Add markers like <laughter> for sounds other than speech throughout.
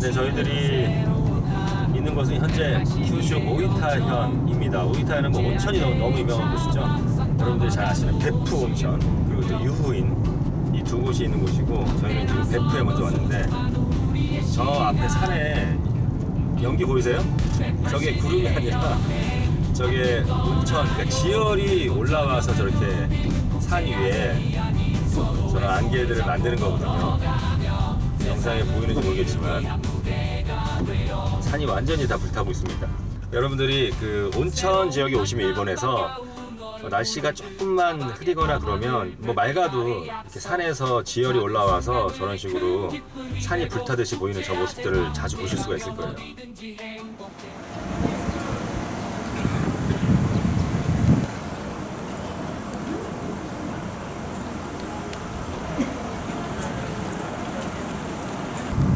네, 저희들이 있는 곳은 현재 규슈 오이타현입니다. 오이타현은 뭐 온천이 너무, 너무 유명한 곳이죠. 여러분들이 잘 아시는 베프 온천 그리고 또 유후인 이 두 곳이 있는 곳이고 저희는 지금 베프에 먼저 왔는데 저 앞에 산에 연기 보이세요? 저게 구름이 아니라 저게 온천 그러니까 지열이 올라와서 저렇게 산 위에 저런 안개들을 만드는 거거든요. 영상에 보이는지 모르겠지만 산이 완전히 다 불타고 있습니다. 여러분들이 그 온천 지역에 오시면 일본에서 어, 날씨가 조금만 흐리거나 그러면 뭐 맑아도 이렇게 산에서 지열이 올라와서 저런 식으로 산이 불타듯이 보이는 저 모습들을 자주 보실 수가 있을 거예요.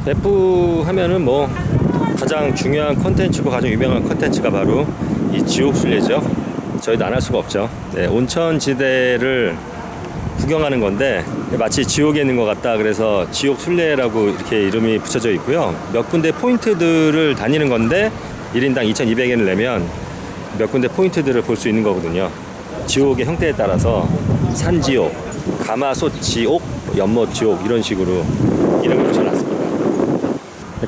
배프 하면은 뭐 가장 중요한 컨텐츠고 가장 유명한 컨텐츠가 바로 이 지옥순례죠. 저희도 안 할 수가 없죠. 네, 온천지대를 구경하는 건데 마치 지옥에 있는 것 같다. 그래서 지옥 순례라고 이렇게 이름이 붙여져 있고요. 몇 군데 포인트들을 다니는 건데 1인당 2,200엔을 내면 몇 군데 포인트들을 볼 수 있는 거거든요. 지옥의 형태에 따라서 산지옥, 가마솥지옥, 연못지옥 이런 식으로 이름을 붙여놨습니다.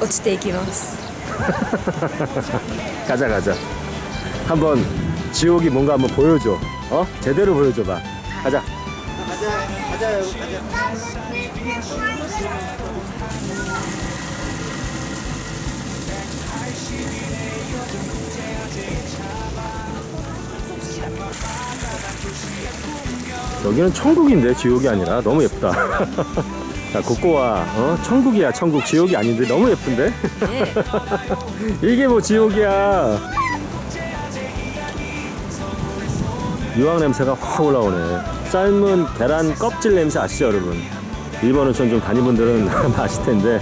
落ちていきます <laughs> 가자 가자 한번 지옥이 뭔가 한번 보여줘 어 제대로 보여줘봐 가자 여기는 천국인데 지옥이 아니라 너무 예쁘다 <laughs> 자 고코와 어? 천국이야 천국 지옥이 아닌데 너무 예쁜데 ね <laughs> 이게 뭐 지옥이야. 유황 냄새가 확 올라오네. 삶은 계란 껍질 냄새 아시죠, 여러분? 일본 온천 좀 다니분들은 <laughs> 아실 텐데.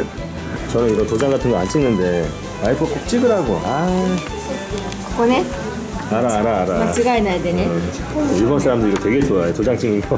<laughs> 저는 이런 도장 같은 거 안 찍는데 와이프 꼭 찍으라고. 아, ここね 알아, 알아, 알아. 間違えないでね 일본 사람들 이거 되게 좋아해. 도장 찍는 거.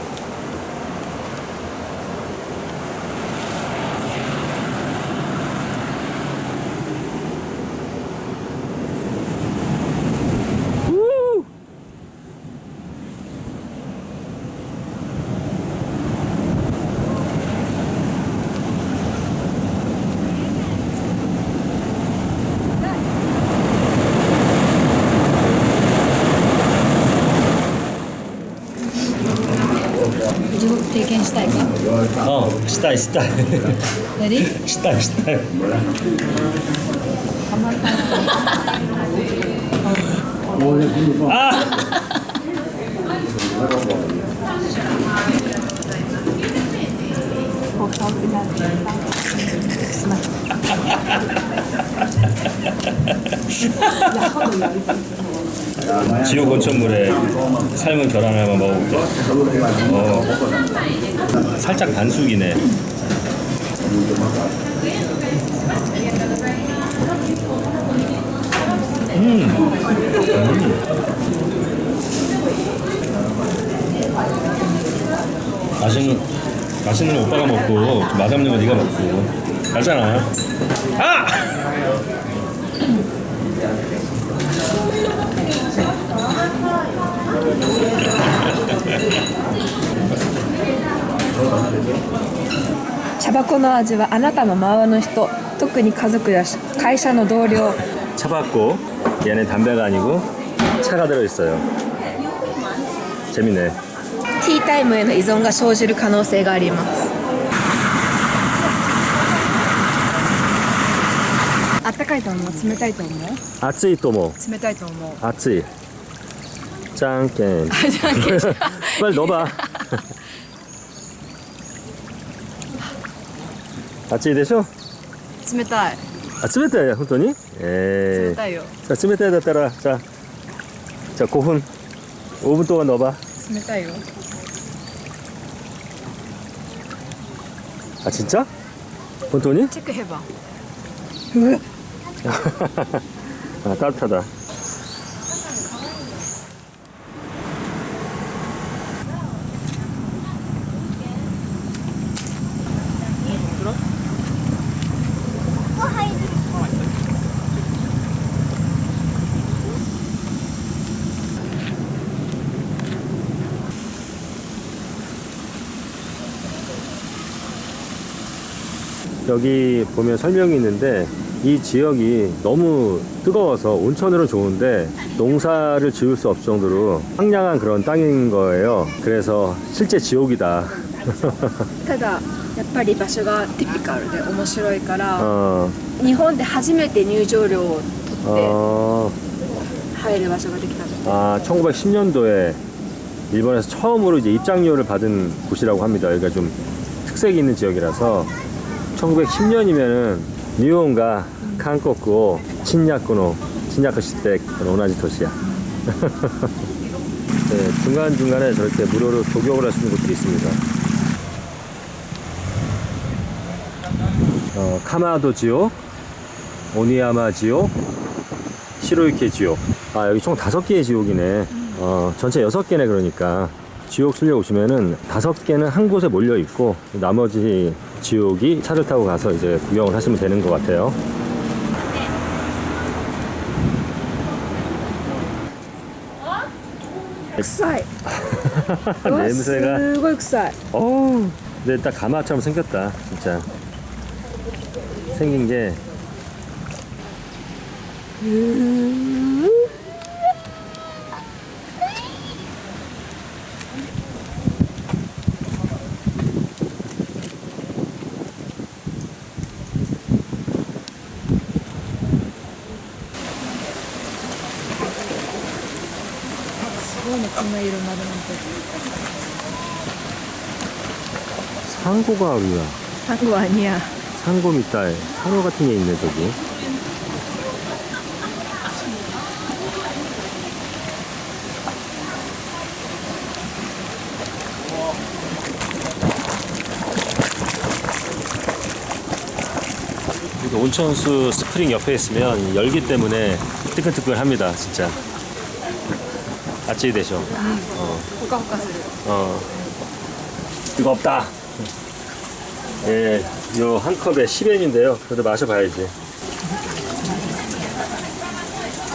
か 어, したいしたい。何？したいしたい。あ <laughs> 지옥 온천물에 삶은 계란을 한번 먹어볼게. 어, 살짝 반숙이네. 맛은 맛있는 거 오빠가 먹고 좀 맛없는 거 네가 먹고 알잖아 아! 음. 茶箱の味はあなたの周りの人特に家族や会社の同僚 차봤고 얘는 담배가 아니고 차가 들어있어요 재밌네 ティータイムへの依存が生じる可能性がありますあったかいと思う冷たいと思う 아츠이 또모 冷たいと思う 아츠이 짱깨 じゃんけん 빨리 넣어봐 아츠이 되죠? 冷たい 아, 冷たい本当にえー冷たいよさあ冷たいだったらじゃあじゃあ5分5分동안 넣어봐 冷たいよ 아 진짜? 本当にチェックヘバ <laughs> 아 따뜻하다 여기 보면 설명이 있는데 이 지역이 너무 뜨거워서 온천으로 좋은데 농사를 지을 수 없을 정도로 황량한 그런 땅인 거예요. 그래서 실제 지옥이다. <laughs> ただやっぱり場所がティピカルで面白いから、 어, 日本で初めて入場料を取って 어, 入る場所ができたの 아, 1910년도에 일본에서 처음으로 이제 입장료를 받은 곳이라고 합니다. 여기가 좀 특색이 있는 지역이라서 1910년이면은 니온과 한국고 친야쿠노 친야쿠 시대 오나지 도시야. 네, 중간 중간에 저렇게 무료로 조격을 할 수 있는 곳들이 있습니다. 어, 카마도 지옥, 오니야마 지옥, 시로이케 지옥. 아, 여기 총 다섯 개의 지옥이네. 어, 전체 여섯 개네, 그러니까. 지옥 순례 오시면은 다섯 개는 한 곳에 몰려 있고, 나머지 지옥이 차를 타고 가서 이제 구경을 하시면 되는 것 같아요. 육살. <laughs> 냄새가. 이거 육살. 어, 근데 딱 가마처럼 생겼다, 진짜. 생긴 게. 음. 상고가 어디야? 상고 아니야. 상고 밑에 상어 같은 게 있네 저기. 온천수 스프링 옆에 있으면 열기 때문에 뜨끈뜨끈합니다 진짜 아찔이 되죠 아, 뭐, 어. 호가호가스레 어. 뜨겁다 예, 요 한 컵에 10엔인데요. 그래도 마셔봐야지.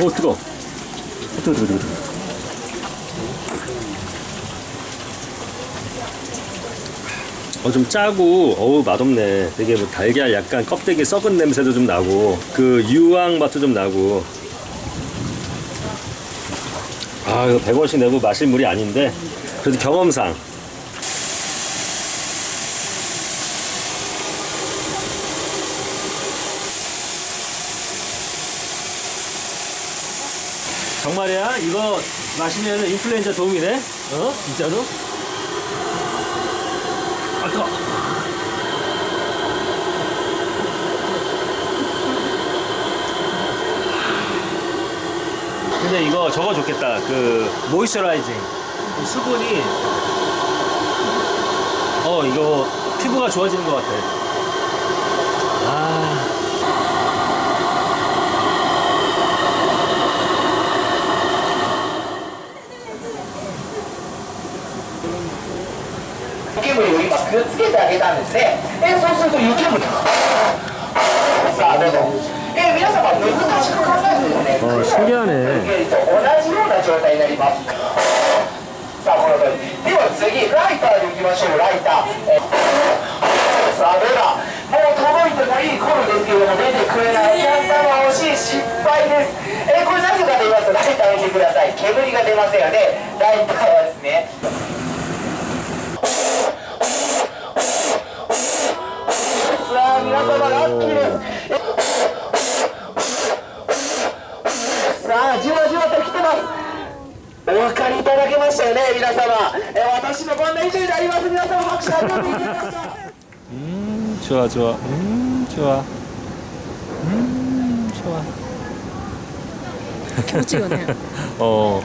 오, 뜨거. 뜨거, 뜨거, 뜨거. 뜨거. 어, 좀 짜고, 어우, 맛없네. 되게 뭐 달걀 약간 껍데기 썩은 냄새도 좀 나고, 그 유황 맛도 좀 나고. 아, 이거 100원씩 내고 마실 물이 아닌데, 그래도 경험상. 정말 이거 마시면 인플루엔자 도움이 돼? 어? 진짜로? 아, 뜨거 근데 이거 저거 좋겠다. 그, 모이스처라이징. 이 수분이, 어, 이거 피부가 좋아지는 것 같아. 아. くっつけてあげたんですね。えそうすると雪もさあどうぞえ皆様難しく考えずにね。クッションを受けると同じような状態になります。さあこの通りでは次ライターでいきましょうライター、えー、さあではもう届いてもいい頃ですけれども出てくれない皆様惜しい失敗です。え、これなぜかと言います？とライター見てください。煙が出ませんよね。ライターはですね。さあ皆様ラッキーですさあじわじわと来てますお分かりいただけましたよね皆様え私のこんな以上になります皆様拍手ありがとうございました 음, 좋아, 좋아. 음, 좋아. 음, 좋아. 気持ちいいよね 어,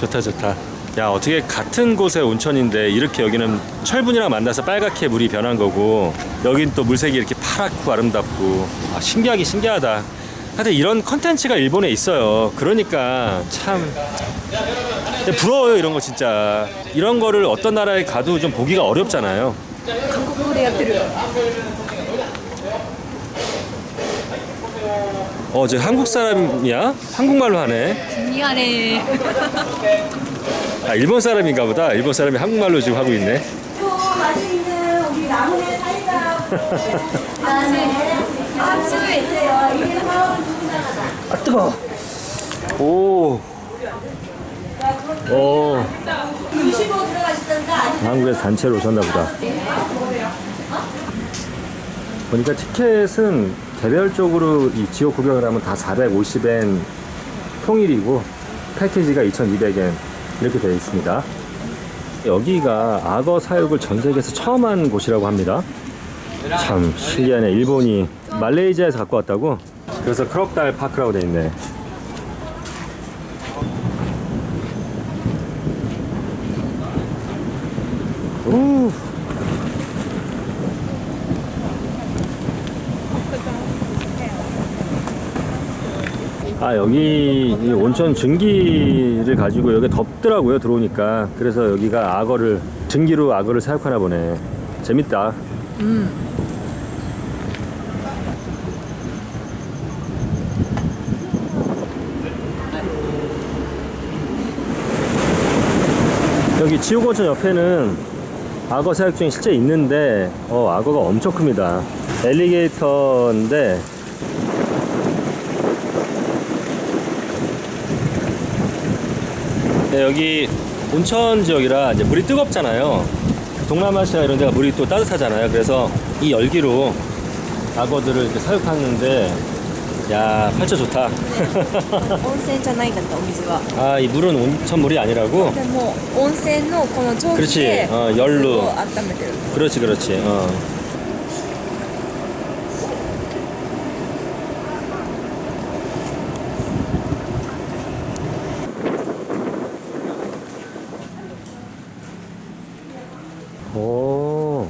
좋다, 좋다. 야 어떻게 같은 곳에 온천인데 이렇게 여기는 철분이랑 만나서 빨갛게 물이 변한 거고 여긴 또 물색이 이렇게 파랗고 아름답고. 아, 신기하기 신기하다. 하여튼 이런 컨텐츠가 일본에 있어요. 그러니까 참 부러워요 이런 거 진짜. 이런 거를 어떤 나라에 가도 좀 보기가 어렵잖아요. 어제 한국 사람이야? 한국말로 하네. 미안해. <laughs> 아, 일본 사람인가 보다. 일본 사람이 한국말로 지금 하고 있네. 맛있는 우리 나무의 사이다. 그다음에 <laughs> 아, 뜨거. 오. 어. 25 들어가시던가 아니면 한국에서 단체로 오셨나 보다. 보니까 티켓은 개별적으로 이 지역 구경을 하면 다 450엔 통일이고 패키지가 2,200엔 이렇게 되어 있습니다. 여기가 악어 사육을 전 세계에서 처음 한 곳이라고 합니다. 참 신기하네. 일본이 말레이시아에서 갖고 왔다고? 그래서 크록달 파크라고 되어 있네. 아 여기 이 온천 증기를 가지고 여기 덥더라고요 들어오니까. 그래서 여기가 악어를 증기로 악어를 사육하나 보네. 재밌다. 여기 지옥온천 옆에는 악어 사육중이 실제 있는데 어 악어가 엄청 큽니다. 엘리게이터인데 네, 여기 온천 지역이라 이제 물이 뜨겁잖아요. 동남아시아 이런 데가 물이 또 따뜻하잖아요. 그래서 이 열기로 악어들을 이렇게 사육하는데 야, 팔자 좋다. <laughs> 아, 이 물은 온천 물이 아니라고? 뭐, 그 어, 그 그렇지. 어, 열로. 그렇지, 그렇지. 어. 오.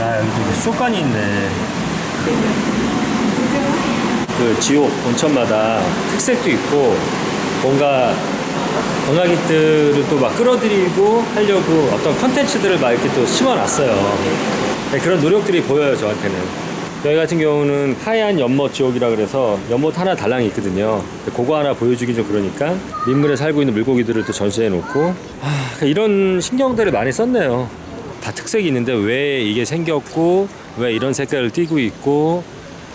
야 여기 되게 쇼관이 있네 그 지옥 온천마다 특색도 있고 뭔가 관광객들을 또 막 끌어들이고 하려고 어떤 컨텐츠들을 막 이렇게 또 심어놨어요. 네, 그런 노력들이 보여요 저한테는. 여기 같은 경우는 하얀 연못 지옥이라 그래서 연못 하나 달랑이 있거든요. 그거 하나 보여주기 좀 그러니까 민물에 살고 있는 물고기들을 또 전시해 놓고. 아, 이런 신경들을 많이 썼네요. 다 특색이 있는데 왜 이게 생겼고 왜 이런 색깔을 띠고 있고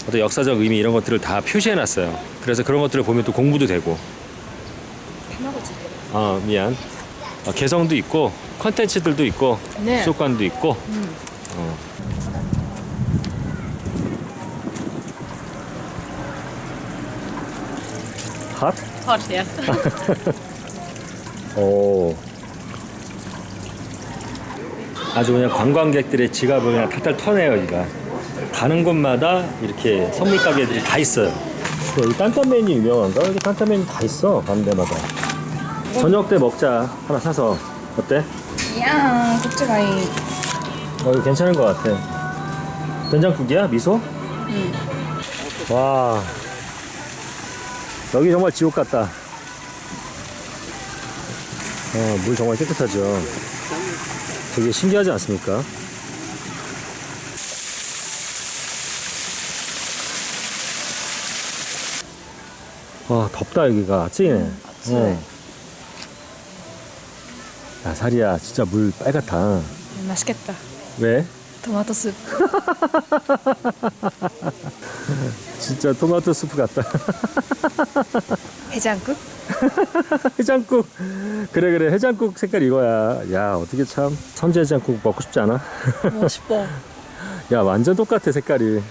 어떤 역사적 의미 이런 것들을 다 표시해 놨어요. 그래서 그런 것들을 보면 또 공부도 되고. 아 미안. 어, 개성도 있고 컨텐츠들도 있고 네. 수족관도 있고. 어. 핫? Hot, yes. <laughs> 오. 아주 그냥 관광객들의 지갑을 그냥 탈탈 터내요, 여기가. 가는 곳마다 이렇게 선물 가게들이 다 있어요. 여기 딴따맨이 유명한가? 여기 딴따맨이 다 있어 가는 데마다. 저녁 때 먹자 하나 사서 어때? 이야, 고추가이. 어, 이거 괜찮은 것 같아. 된장국이야? 미소? 응. 와. 여기 정말 지옥 같다. 어, 물 정말 깨끗하죠. 되게 신기하지 않습니까? 와 덥다 여기가 아침에. 음, 아침에. 어. 야 사리야 진짜 물 빨갛다. 음, 맛있겠다. 왜? 토마토 수프. <laughs> 진짜 토마토 수프 같다. <laughs> 해장국? 해장국. 그래 그래 해장국 색깔 이거야. 야 어떻게 참 천재 해장국 먹고 싶지 않아? 먹고 싶어. <laughs> 야 완전 똑같아 색깔이.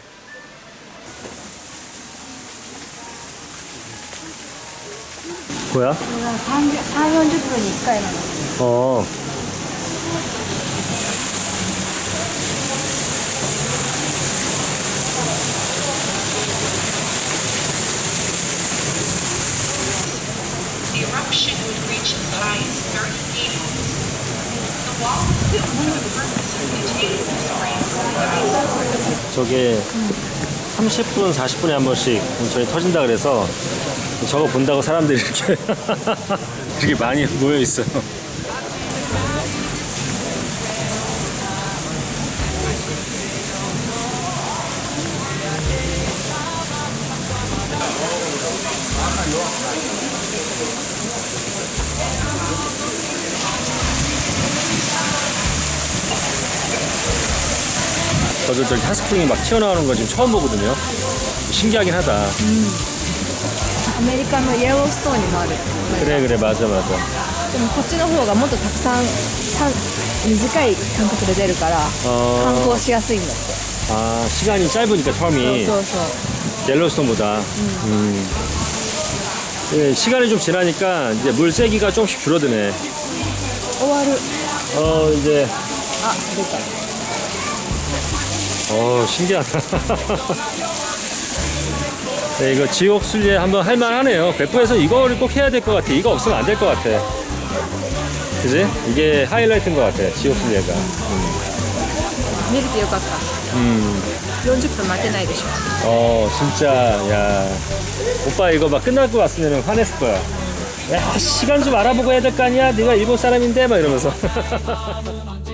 Purpose of containing this rain. 저게 30분 40분에 한 번씩 온천이 터진다 그래서 저거 본다고 사람들이 이렇게 <laughs> 이렇게 많이 모여 있어요 저도 저기 핫스프링이 막 튀어나오는 거 지금 처음 보거든요. 신기하긴 하다. アメリカのイエローストーンにもある 그래 그래 맞아 맞아. でもこっちの方がもっとたくさんさん短い間隔で出るから観 어, 光しやすいんだって 아 시간이 짧으니까 そう 텀이 そうそう 옐로스톤보다. 음. 예, 시간이 좀 지나니까 이제 물 세기가 조금씩 줄어드네. 終わる 어 이제 あ出た 어 신기하다. 네, 이거 지옥 순례 한번 할만하네요. 백부에서 이거를 꼭 해야 될 것 같아. 이거 없으면 안 될 것 같아. 그지? 이게 하이라이트인 것 같아. 지옥 순례가. 見れてよかった음. 40分待てないでしょ 어 진짜 야 오빠 이거 막 끝날 것 같으면 화냈을 거야 야 시간 좀 알아보고 해야 될 거 아니야 네가 일본 사람인데 막 이러면서 <laughs>